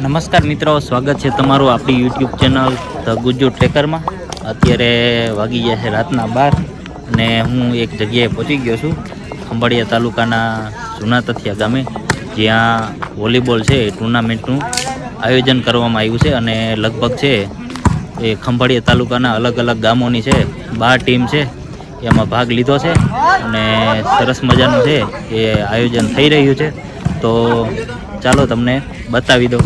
નમસ્કાર મિત્રો, સ્વાગત છે તમારું આપણી યુટ્યુબ ચેનલ ધ ગુજ્જુ ટ્રેકરમાં અત્યારે વાગી ગયા છે રાતના બાર અને હું એક જગ્યાએ પહોંચી ગયો છું, ખંભાળિયા તાલુકાના જૂના તથિયા ગામે, જ્યાં વોલીબોલ છે એ ટુર્નામેન્ટનું આયોજન કરવામાં આવ્યું છે અને લગભગ છે એ ખંભાળિયા તાલુકાના અલગ અલગ ગામોની છે, બાર ટીમ છે, એમાં ભાગ લીધો છે અને સરસ મજાનું છે એ આયોજન થઈ રહ્યું છે. તો ચાલો તમને બતાવી દઉં.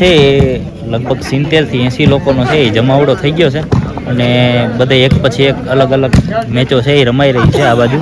છે, એ લગભગ સિત્તેરથી એંસી લોકોનો છે, એ જમાવડો થઈ ગયો છે. અને બધે એક પછી એક અલગ અલગ મેચો છે, એ રમાઈ રહી છે આ બાજુ.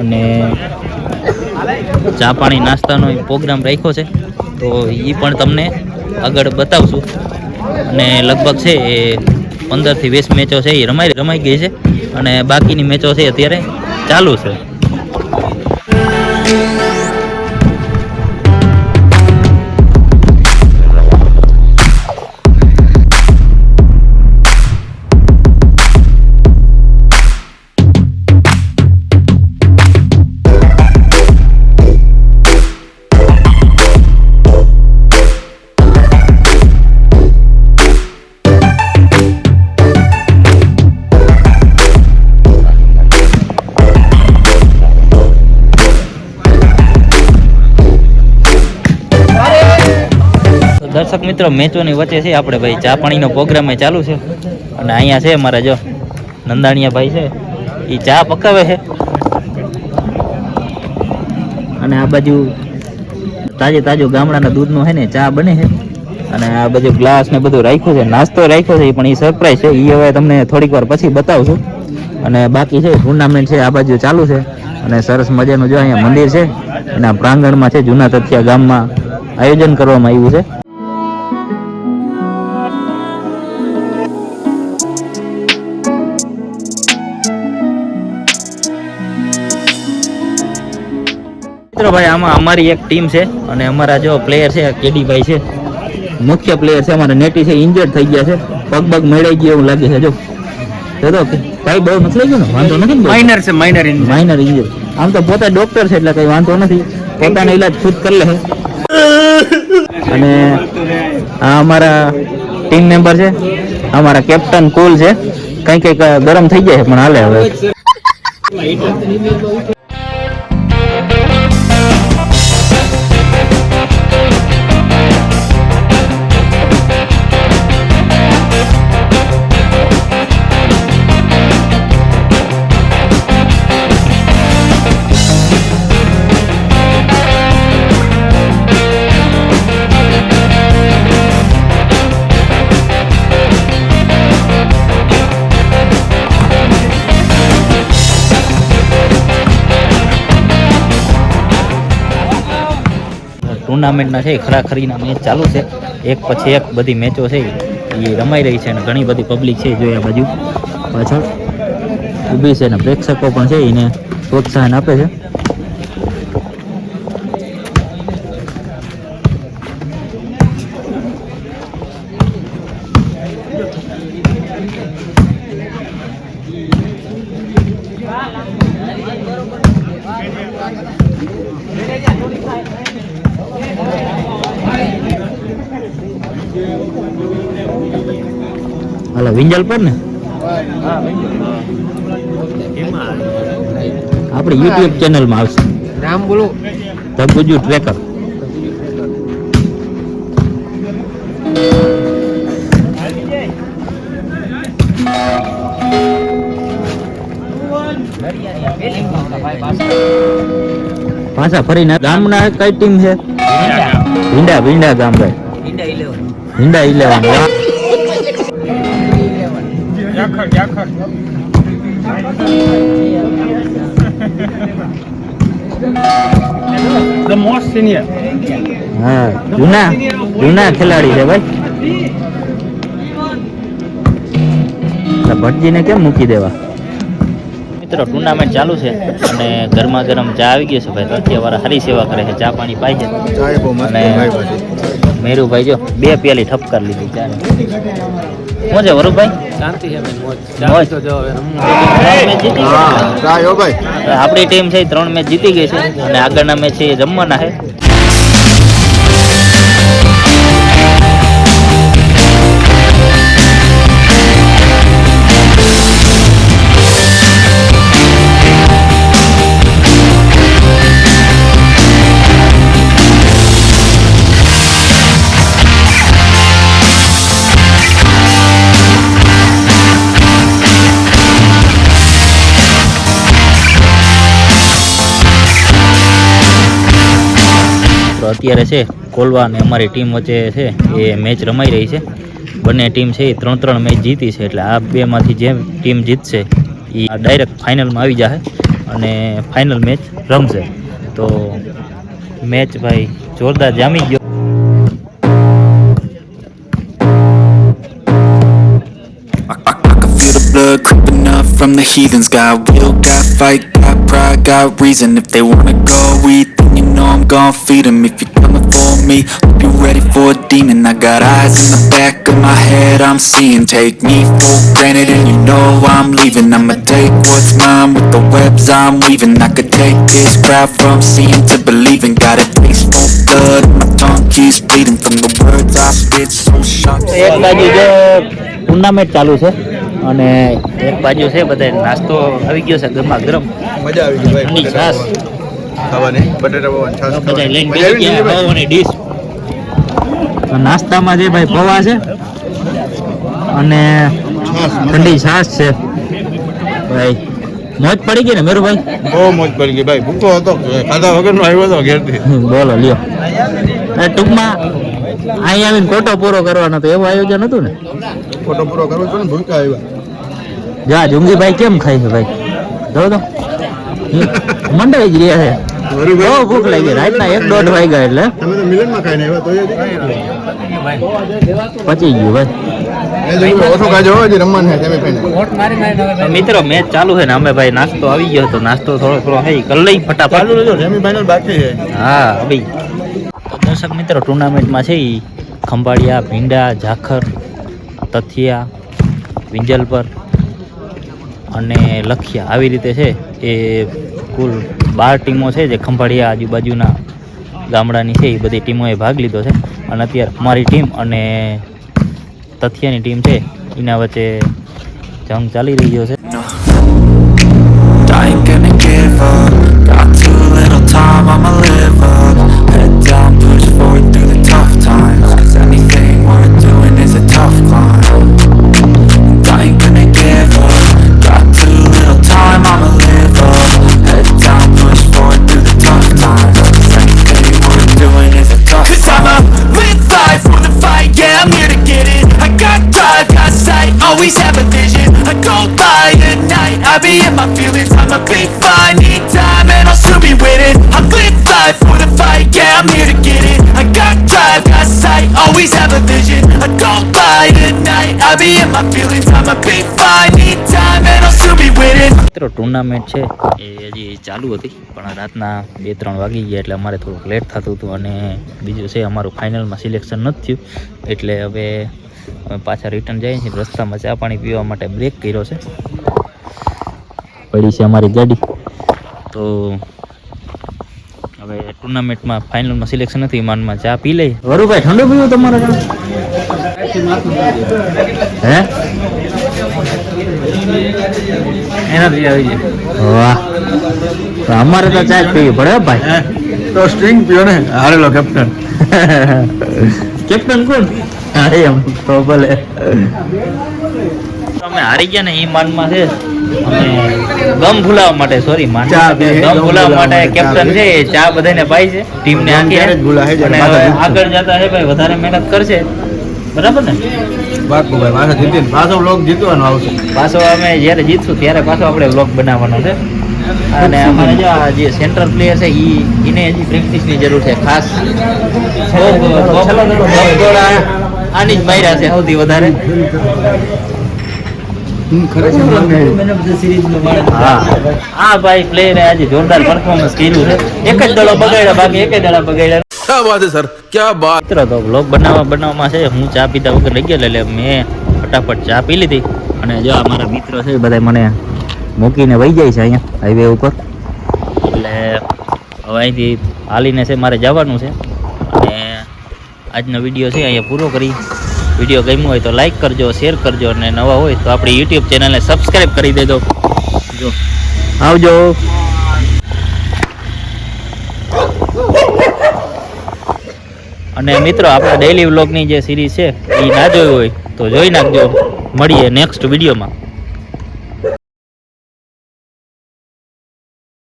અને ચા પાણી નાસ્તાનો પ્રોગ્રામ રાખ્યો છે. તો એ પણ તમને આગળ બતાવશું. અને લગભગ છે, એ પંદરથી વીસ મેચો છે, એ રમાઈ રમાઈ ગઈ છે. અને બાકીની મેચો છે અત્યારે ચાલુ છે. દર્શક મિત્રો, મેચોની વચ્ચે છે આપણે ભાઈ ચા પાણીનો પ્રોગ્રામ ચાલુ છે. અને અહીંયા છે મારા જો નંદાણીયા ભાઈ છે એ ચા પકાવે છે. અને આ બાજુ તાજે તાજો ગામડાના દૂધનો છે ને, ચા બને છે. અને આ બાજુ ગ્લાસ ને બધું રાખ્યું છે, નાસ્તો રાખ્યો છે પણ એ સરપ્રાઈઝ છે. એ હવે તમને થોડીક વાર પછી બતાવશું. અને બાકી છે ટુર્નામેન્ટ છે, આ બાજુ ચાલુ છે. અને સરસ મજાનું જો અહીંયા મંદિર છે. અને પ્રાંગણમાં છે, જૂના તથિયા ગામમાં આયોજન કરવામાં આવ્યું છે. મિત્રો ભાઈ આમાં અમારી એક ટીમ છે અને અમારા જો પ્લેયર છે કેડીભાઈ છે. મુખ્ય પ્લેયર છે અમારા નેટી છે ઇન્જર્ડ થઈ ગયા છે. પગ પગ મેળાઈ ગયો એવું લાગે છે જો. તો કઈ બહુ નથી ગયો ને? વાંધો નથી માઇનર છે માઇનર માઇનર ઇન્જર આમ તો પોતે ડોક્ટર છે એટલે કઈ વાંધો નથી. પોતાનો ઈલાજ ખુદ કરી લે અને આ અમારા ટીમ મેમ્બર છે. અમારા કેપ્ટન કુલ છે. કઈ કંઈક ગરમ થઈ જાય છે પણ હાલે હવે. ટુર્નામેન્ટના છે ખરાખરીના મેચ ચાલુ છે. એક પછી એક બધી મેચો છે, એ રમાઈ રહી છે અને ઘણી બધી પબ્લિક છે જો આ બાજુ પાછળ. ઊભી છે અને પ્રેક્ષકો પણ છે, એને પ્રોત્સાહન આપે છે. હાલો વિંજલ પર ને? આપણી યુટ્યુબ ચેનલમાં આવશે. નામ બોલો. ધબુજુ ટ્રેકર પાછા ફરીને ગામના કઈ ટીમ છે? ભીંડા ભીંડા ગામ ભાઈ. ભીંડા ઇલેવન ધ મોસ્ટ સિનિયર હા જૂના જૂના ખેલાડી છે ભાઈ. ભટજીને કેમ મૂકી દેવા? મિત્રો ટુર્નામેન્ટ ચાલુ છે અને ગરમા ગરમ ચા આવી ગયો છે ભાઈ. અત્યારે વાળા સારી સેવા કરે છે. ચા પાણી પાય છે. અને મેરુભાઈ જો બે પ્યાલી ઠપકાર લીધી ચાલે શું છે વરુભાઈ શાંતિ છે મોજ. તો જો આપણી ટીમ છે ત્રણ મેચ જીતી ગઈ છે અને આગળના મેચ છે એ જમવાના છે. અત્યારે છે કોલવા અને અમારી ટીમ વચ્ચે છે એ મેચ રમાઈ રહી છે બંને ટીમ છે એ ત્રણ ત્રણ મેચ જીતી છે એટલે આ બેમાંથી જે ટીમ જીતશે એ ડાયરેક્ટ ફાઇનલમાં આવી જશે અને ફાઇનલ મેચ રમશે તો મેચ ભાઈ જોરદાર જામી ગયો from the heathens. Got will, got fight, got pride, got reason. If they wanna go eat, then you know I'm gon' feed 'em. If you're coming for me, hope you're ready for a demon. I got eyes in the back of my head, I'm seeing. Take me for granted, and you know I'm leaving. I'ma take what's mine with the webs I'm weaving. I could take this crowd from seeing to believing. Got a taste for blood, and my tongue keeps bleeding from the words I spit. So sharp. એક બાજુ જો tournament ચાલુ છે અને એક બાજુ છે બધા નાસ્તો આવી ગયો છે ગરમા ગરમ મજા આવી ગઈ ઠંડી ભાઈ છાશ ખાવાની? બટેટા પવન છાશ બધા લઈને બેસી ગયા પૌવાની ડીશ તો નાસ્તામાં જે ભાઈ પૌવા છે અને ઠંડી છાશ છે. ભાઈ મોજ પડી ગઈ ને મેરુભાઈ? બહુ મોજ પડી ગઈ. ભાઈ ભૂખો હતો. ખાધા વગરનો આવ્યો હતો ઘેરથી. બોલો લ્યો. એ ટૂંકમાં અહીં આવીને ફોટો પૂરો કરવાનો તો એવું આયોજન હતું ને? ફોટો પૂરો કરવો છે ને ભૂખા આવ્યા. જા જુંગીભાઈ કેમ ખાય છે ભાઈ? જો તો. મંડાઈ જ રહ્યા છે. બહુ ભૂખ લાગી રાતના એક દોઢ વાગ્યા એટલે. તમે તો મિલનમાં ખાઈને આવ્યા તો પચી ગયું ભાઈ. મિત્રો મેચ ચાલુ છે ને અમે ભાઈ નાસ્તો આવી ગયો તો નાસ્તો થોડો થોડો હે કરી લઈ ફટાફટ. બાકી છે. હા ભાઈ તો દર્શક મિત્રો ટુર્નામેન્ટમાં છે ખંભાળિયા ભીંડા ઝાખર તથિયા વિંજલપર અને લખિયા. આવી રીતે છે, એ કુલ બાર ટીમો છે, જે ખંભાળિયા આજુબાજુના ગામડાની છે, એ બધી ટીમોએ ભાગ લીધો છે. અને અત્યારે અમારી ટીમ અને તથિયાની ટીમ છે, એના વચ્ચે જંગ ચાલી રહ્યો છે. Vision. I go by at night, I be in my feelings. I'ma be fine, need time, and I'll soon be winning. I live life for the fight, yeah, I'm here to get it. I got drive, got sight, always have a vision. I go by at night, I be in my feelings. I'ma be fine, need time, and I'll soon be winning. મિત્રો tournament છે એ હજી ચાલુ હતી પણ રાતના બે ત્રણ વાગી ગયા એટલે અમારે થોડુંક લેટ થતું હતું અને બીજું છે અમારું ફાઇનલમાં સિલેક્શન નથી થયું એટલે હવે અમે પાછા રિટર્ન જઈએ છીએ. રસ્તામાં ચા પાણી પીવા માટે બ્રેક કર્યો છે. પડી છે અમારી ગાડી. તો હવે ટુર્નામેન્ટમાં ફાઇનલમાં સિલેક્શન નથી માનમાં ચા પી લઈ વરુભાઈ ઠંડુ પીવું તમારે હે? એનર્જી આવી વાહ. તો અમારે તો ચા પીવી પડે ભાઈ. તો સ્ટ્રિંગ પીઓ ને. હારેલો કેપ્ટન કેપ્ટન કોણ? હા એમ તો અમે હારી ગયા ને એ માનમાં છે. ગમ ભૂલાવવા માટે સોરી માન ગમ ગમ માટે કેપ્ટન છે એ ચા બધાને પાઈ છે. ટીમ ને આખી. આગળ જતા છે ભાઈ વધારે મહેનત કરશે. બરાબર ને? બાકુ ભાઈ પાછા જીતીને પાછો બ્લોગ જીતવાનો આવશે. પાછો અમે જ્યારે જીતશું ત્યારે પાછો આપણે વ્લોગ બનાવવાનો છે. અને અમારે જો આ જે સેન્ટ્રલ પ્લેયર છે ઈ એને હજી પ્રેક્ટિસની જરૂર છે ખાસ. આની જ માર્યા છે સૌથી વધારે. હા ભાઈ પ્લેયરે આજે જોરદાર પરફોર્મન્સ કર્યું છે. એક જ બગાડ્યા બાકી એક દડા બગાડ્યા. ક્યાં સર? ક્યાં વાત બનાવવા બનાવવામાં છે. હું ચા પીતા વગર લઈ ગયેલો મેં ફટાફટ ચા પી લીધી. અને જો મારા મિત્રો છે બધા મને મૂકીને વહી જાય છે અહીંયા હાઈવે ઉપર. એટલે હવે અહીંથી હાલીને છે મારે જવાનું છે. આજનો વીડિયો છે, અહીંયા પૂરો કરી. વીડિયો ગમ્યો હોય તો લાઈક કરજો શેર કરજો અને નવા હોય તો આપણી યુટ્યુબ ચેનલને સબસ્ક્રાઈબ કરી દેજો. જો, આવજો. અને મિત્રો, આપણા ડેઈલી વ્લોગની જે સિરીઝ છે એ ના જોઈ હોય તો જોઈ નાખજો. મળીએ નેક્સ્ટ વિડીયોમાં